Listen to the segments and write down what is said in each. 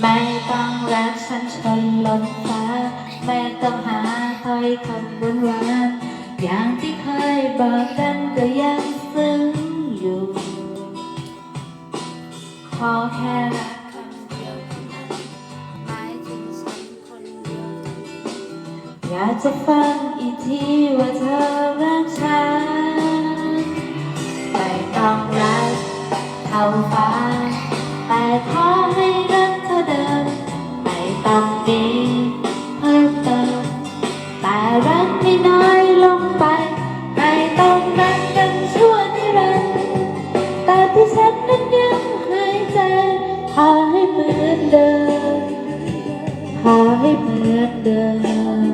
ไม่ต้องรักฉันชนลนฟ้า ไม่ต้องหาถ้อยคำหวานหวานอย่างที่เคยบอกกันก็ยังซึ้งอยู่ ขอแค่รักคำเดียวเท่านั้นหมายถึงฉันคนเดียวเท่านั้นอยากจะฟังอีกทีว่าเธอรักฉันไม่ต้องรักเท่าฟ้า แต่ขอให้ เหมือนเดิม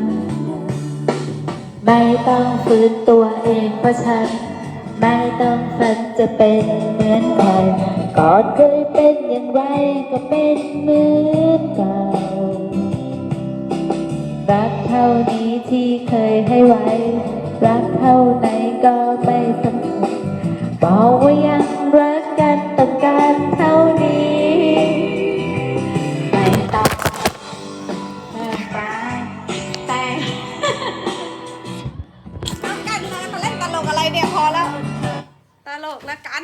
ไม่ต้องฝืนตัวเองเพราะฉัน ไม่ต้องฝันจะเป็นเหมือนใครก่อนเคยเป็นอย่างไรก็เป็นเหมือนเก่ารักเท่านี้ที่เคยให้ไว้ รักเท่าไหนก็ไม่สำคัญบอกว่ายังรักกันต้องการเท่า ลกอะไรเนี่ยพอแล้ว ตลกและกัน